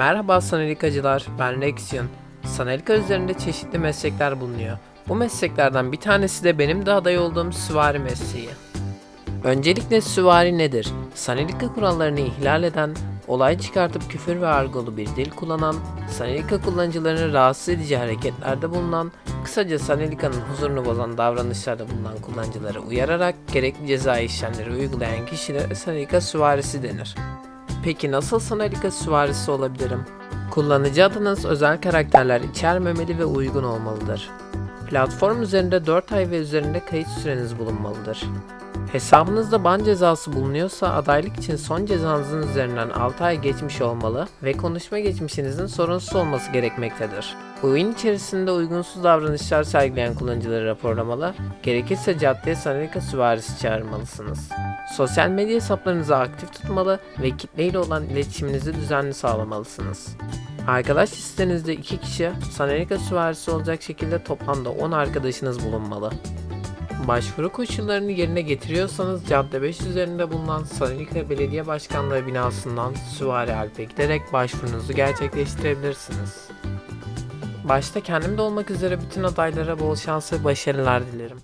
Merhaba Sanalikacılar, ben Rexion. Sanalika üzerinde çeşitli meslekler bulunuyor. Bu mesleklerden bir tanesi de benim de aday olduğum süvari mesleği. Öncelikle süvari nedir? Sanalika kurallarını ihlal eden, olay çıkartıp küfür ve argolu bir dil kullanan, Sanalika kullanıcılarını rahatsız edici hareketlerde bulunan, kısaca Sanalika'nın huzurunu bozan davranışlarda bulunan kullanıcıları uyararak gerekli cezai işlemleri uygulayan kişilere Sanalika süvarisi denir. Peki nasıl Sanalika süvarisi olabilirim? Kullanıcı adınız özel karakterler içermemeli ve uygun olmalıdır. Platform üzerinde 4 ay ve üzerinde kayıt süreniz bulunmalıdır. Hesabınızda ban cezası bulunuyorsa adaylık için son cezanızın üzerinden 6 ay geçmiş olmalı ve konuşma geçmişinizin sorunsuz olması gerekmektedir. Oyun içerisinde uygunsuz davranışlar sergileyen kullanıcıları raporlamalı, gerekirse caddeye Sanalika süvarisi çağırmalısınız. Sosyal medya hesaplarınızı aktif tutmalı ve kitleyle olan iletişiminizi düzenli sağlamalısınız. Arkadaş listenizde 2 kişi Sanalika süvarisi olacak şekilde toplamda 10 arkadaşınız bulunmalı. Başvuru koşullarını yerine getiriyorsanız Cadde 5 üzerinde bulunan Sanalika Belediye Başkanlığı binasından Süvari Alp'e giderek başvurunuzu gerçekleştirebilirsiniz. Başta kendim de olmak üzere bütün adaylara bol şans ve başarılar dilerim.